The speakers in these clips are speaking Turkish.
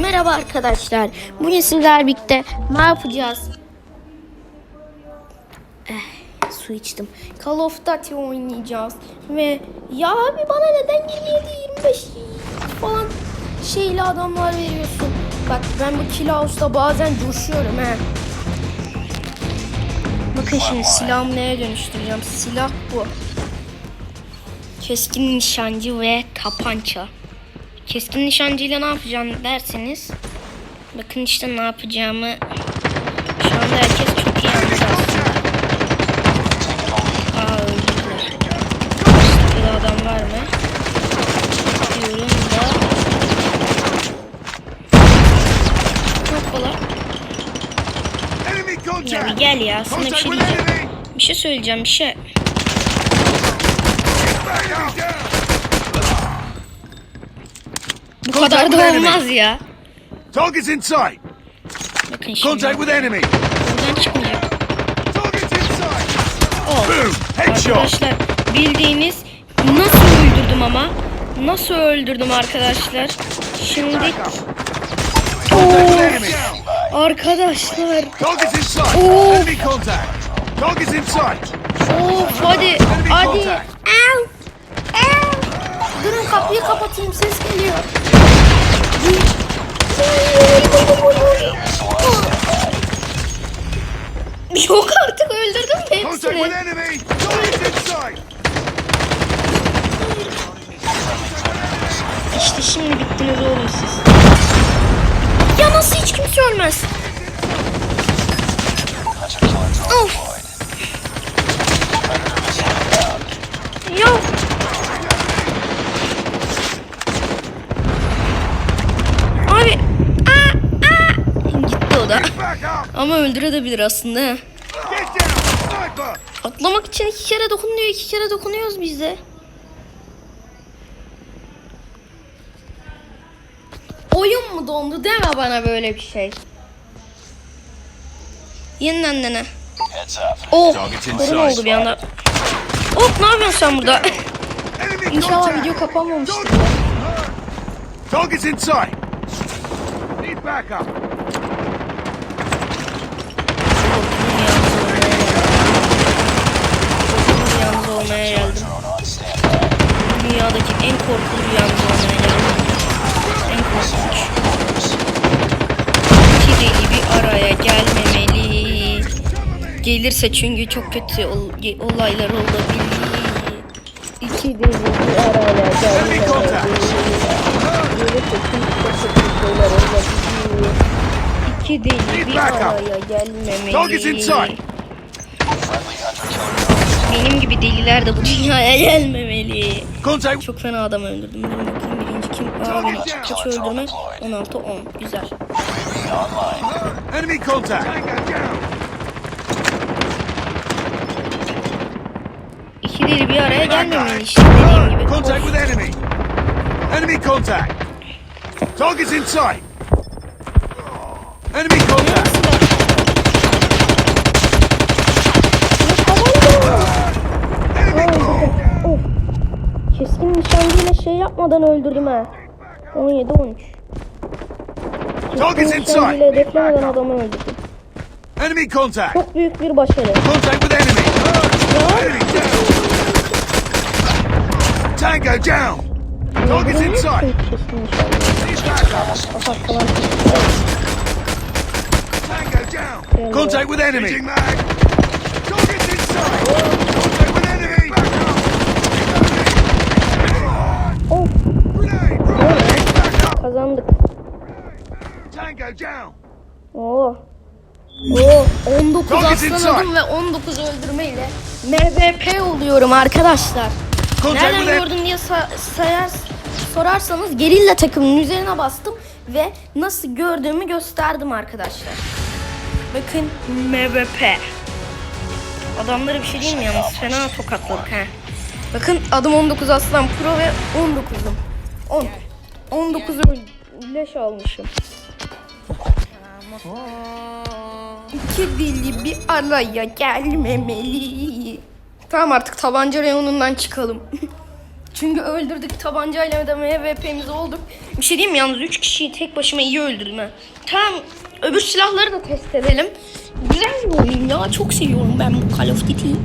merhaba arkadaşlar. Bugün sizler birlikte ne yapacağız? Eh, su içtim. Call of Duty oynayacağız. Ve ya abi bana neden 27-25 falan şeyli adamlar veriyorsun? Bak ben bu Kill House'da bazen coşuyorum he. Bakın şimdi silahımı neye dönüştüreceğim? Silah bu. Keskin nişancı ve tapança. Keskin nişancıyla ne yapacağım derseniz bakın işte ne yapacağımı şu anda herkes çok iyi anladı aslında. Aa öldüler. İşte bir adam var mı? Diyorum da. Enemy Ya bir gel ya sana bir şey diyeceğim. Bir şey söyleyeceğim bir şey. Enemy down! Bu kadar da olmaz ya. Target's in sight! Bakın şimdi. Contact with enemy! Buradan çıkmayacak. Target's in sight! Oh. Boom! Headshot! Arkadaşlar bildiğiniz nasıl öldürdüm ama nasıl öldürdüm arkadaşlar şimdi enemy! arkadaşlar Target's in sight! Oh. Enemy contact! Target's in sight! of hadi hadi Au! Au! durun kapıyı kapatayım ses geliyor Ya. Abi. Aa, aa. Gitti o da. Ama öldürebilir aslında. Atlamak için iki kere dokunuyor, iki kere dokunuyoruz biz de. Oyun mu dondu deme bana böyle bir şey. Yeniden dene. Oh, sorun oldu bir anda. Hop ne yapıyorsun sen burada? İnşallah video kapanmamıştır. Target's in sight! Need backup! Rüyamız olmaya geldim. Dünyadaki en korkulu rüyamız olmaya geldim. Gelirse çünkü çok kötü ol- olaylar olabilir. İki deli bir! Gelirse çünkü çok kötü şeyler olabilir. İki deli bir araya gelmemeli. Benim gibi deliler de bu dünyaya gelmemeli. Çok fena adam öldürdüm. Bakayım birinci kim? Aa benim kaç öldürme? 16 10. Güzel. Enemy contact! Tango down! İki deli bir araya gelmemeli işte dediğim gibi. Contact with enemy! Enemy contact! Target's in sight! Enemy contact! Enemy contact! Of. Keskin nişancıyla şey yapmadan öldürdüm ha. 17 13. Target's Keskin in sight! nişancıyla hedeflemeden adamı öldürdüm. Enemy contact! Çok büyük bir başarı. Contact with enemy! Enemy down! Tango down! Target's in sight! Keskin nişancıyla. Need backup! Atak falan. Tango down! Contact with enemy! Target's in sight! Contact with enemy! Back up! Of. Grenade! Grenade! Back up! Kazandık. Tango down! Oo. Oo, 19 Target in aslanadım ve 19 öldürmeyle MVP oluyorum arkadaşlar. Contact Nereden gördün diye sa- sayar, sorarsanız gerilla takımının üzerine bastım ve nasıl gördüğümü gösterdim arkadaşlar. Bakın MVP. Adamlara bir şey diyeyim mi yalnız? Fena tokatladık ha. Bakın adım 19 Aslan Pro ve 19'um. 10. 19 leş almışım. İki dili bir araya gelmemeli. Tamam artık tabanca reyonundan çıkalım. Çünkü öldürdük tabancayla da MVP'miz olduk. Bir şey diyeyim mi yalnız 3 kişiyi tek başıma iyi öldürdüm ha. Tamam öbür silahları da test edelim. Güzel bir oyun ya çok seviyorum ben bu Call of Duty'yi.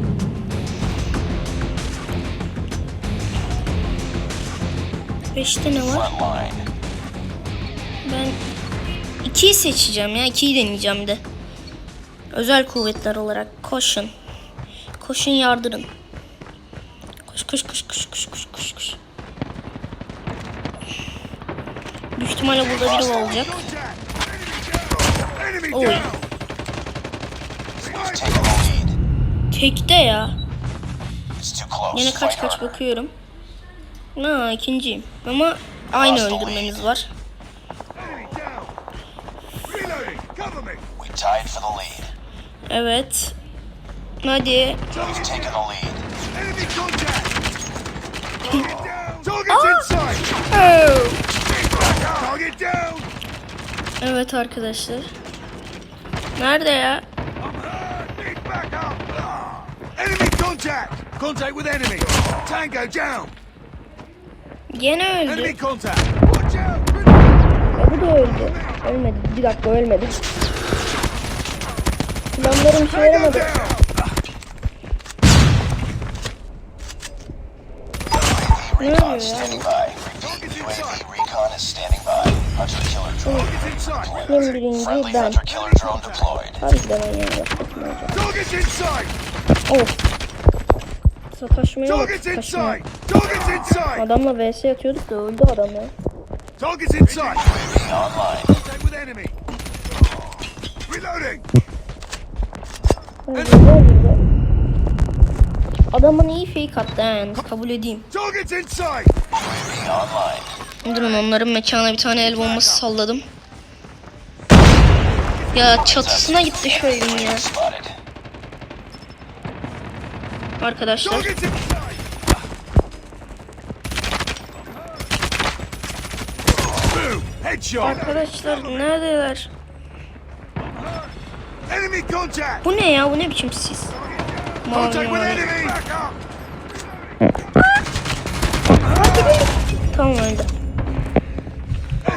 Beşte ne var? Ben ikiyi seçeceğim ya. ikiyi deneyeceğim de. Özel kuvvetler olarak koşun. Koşun yardırın. Koş koş koş koş koş koş koş koş. Büyük ihtimalle burada biri olacak. Enemy Oy. Tekte ya. Yine kaç kaç bakıyorum. Ha ikinciyim. Ama aynı öldürmemiz var. Evet. Hadi. Enemy. Oh. Evet arkadaşlar. Nerede ya? Enemy contact. Contact with enemy. Tango down. Gene Enemy öldü. contact. Watch out. Grenade. Ya bu da öldü. Ölmedi. Bir dakika ölmedi. Planlarım işe yaramadı. down. Ne Recon standing by. UAV recon is standing by. Hunter killer drone. Birinci Friendly ben. hunter killer drone deployed. Harbiden. Target's inside. Of. Sataşmaya bak sataşmaya. Adamla vs atıyorduk da öldü adam ya. Target's inside. UAV online. Contact with enemy. Reloading. Öldü, Adamın iyi fake attı yalnız kabul edeyim. Durun onların mekana bir tane el bombası salladım. Ya çatısına gitti şu evin ya. Arkadaşlar. Arkadaşlar neredeler? Bu ne ya? Bu ne biçim sis? Back up. Tamam öldü.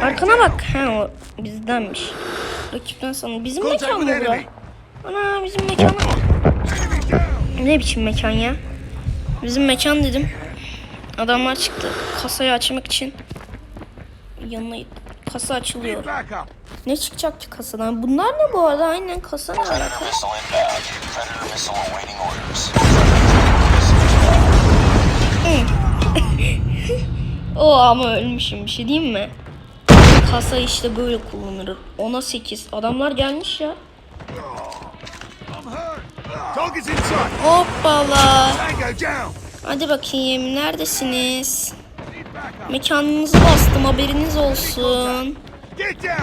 Arkana bak. Ha o bizdenmiş. Rakipten sana. Bizim mekan mı bura? Ana bizim mekan. Ne biçim mekan ya? Bizim mekan dedim. Adamlar çıktı. Kasayı açmak için. Yanına gittim. Kasa açılıyor. Ne çıkacak ki kasadan? Bunlar ne bu arada? Aynen kasa ne alaka? O ama ölmüşüm bir şey diyeyim mi? Kasa işte böyle kullanılır. Ona 8. Adamlar gelmiş ya. Hoppala. Hadi bakayım neredesiniz? Mekanınızı bastım haberiniz olsun.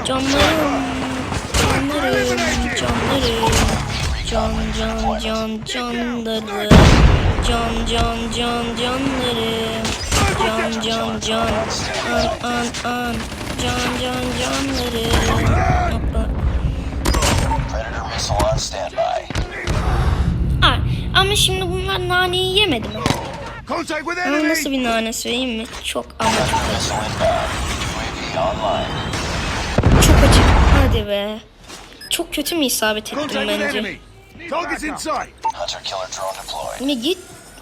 Canlarım, canlarım, canlarım. Can can can canlarım. Can can can canlarım. Can can can an an an. Can can standby. Aa, ama şimdi bunlar naneyi yemedi mi? Contact with Ama nasıl bir nane söyleyeyim mi? Çok ama çok online. Çok acı. Hadi be. Çok kötü mü isabet ettim bence? Ne git.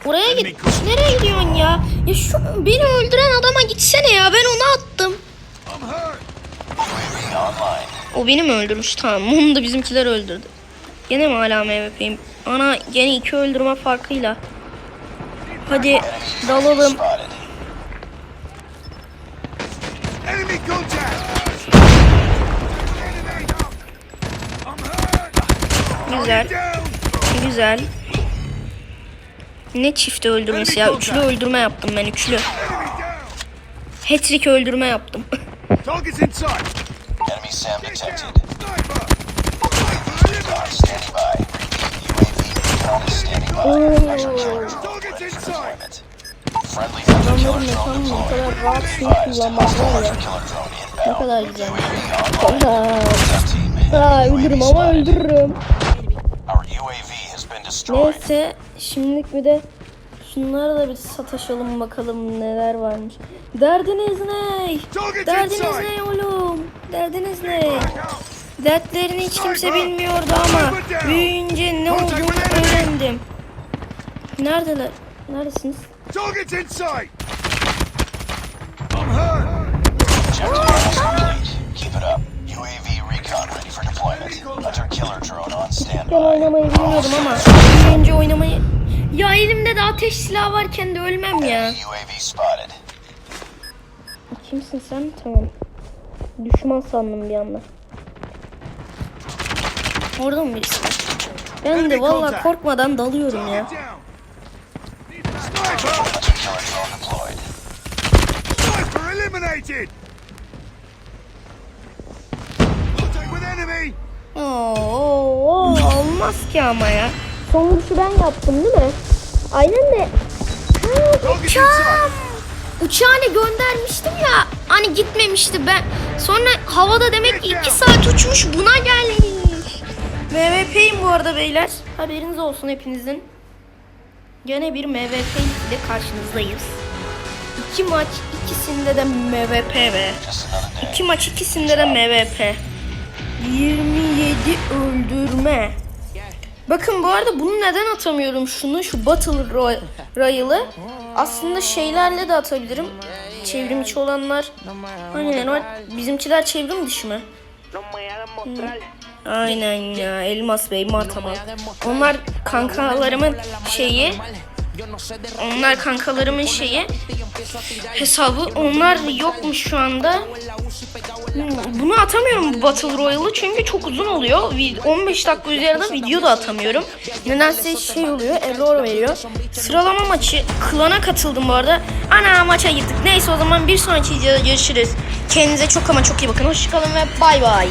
Oraya git. Nereye gidiyorsun ya? Ya şu beni öldüren adama gitsene ya. Ben onu attım. O beni mi öldürmüş? Tamam. Onu da bizimkiler öldürdü. Gene mi hala MVP'yim? Ana gene iki öldürme farkıyla. Hadi dalalım. Güzel. Güzel. Ne çift öldürmesi ya? Üçlü öldürme yaptım ben üçlü. Hat-trick öldürme yaptım. Target's deployment. Friendly Adamların bu deployed. kadar rahat şimdi Advised kullanmak hostile var ya. Ne kadar güzel. Aa, öldürürüm ama öldürürüm. Neyse şimdilik bir de Şunları da bir sataşalım bakalım neler varmış. Derdiniz ne? Derdiniz ne oğlum? Derdiniz ne? Dertlerini hiç kimse bilmiyordu ama büyüyünce ne olduğunu öğrendim. Neredeler? Neredesiniz? Target's in sight. I'm hurt. Keep it up. UAV recon ready for deployment. Hunter killer drone on Ben standby. oynamayı bilmiyordum ama büyüyünce oynamayı... Ya elimde de ateş silahı varken de ölmem ya. UAV spotted. Kimsin sen? Tamam. Düşman sandım bir anda. Orada mı birisi? var? Ben de valla korkmadan dalıyorum ya. Target down. Sniper. Hunter killer drone deployed. Sniper eliminated. Contact with enemy. Oo, olmaz ki ama ya. Son vuruşu ben yaptım değil mi? Aynen de. Ha, uçağım. Uçağını göndermiştim ya. Hani gitmemişti ben. Sonra havada demek ki 2 saat uçmuş buna gelmiş. MVP'yim bu arada beyler. Haberiniz olsun hepinizin. Gene bir MVP ile karşınızdayız. İki maç ikisinde de MVP day. İki maç ikisinde de MVP. 27 öldürme. Bakın bu arada bunu neden atamıyorum şunu şu Battle Roy- Royale'ı aslında şeylerle de atabilirim. Çevrim içi olanlar. Aynen o bizimkiler çevrim dışı mı? Aynen ya Elmas Bey Martamal. Onlar kankalarımın şeyi. Onlar kankalarımın şeyi. Hesabı. Onlar yokmuş şu anda. Bunu atamıyorum bu Battle Royale'ı çünkü çok uzun oluyor. Vi- 15 dakika üzerinde video da atamıyorum. Nedense şey oluyor, error veriyor. Sıralama maçı, klana katıldım bu arada. Ana maça gittik. Neyse o zaman bir sonraki videoda görüşürüz. Kendinize çok ama çok iyi bakın. Hoşçakalın ve bay bay.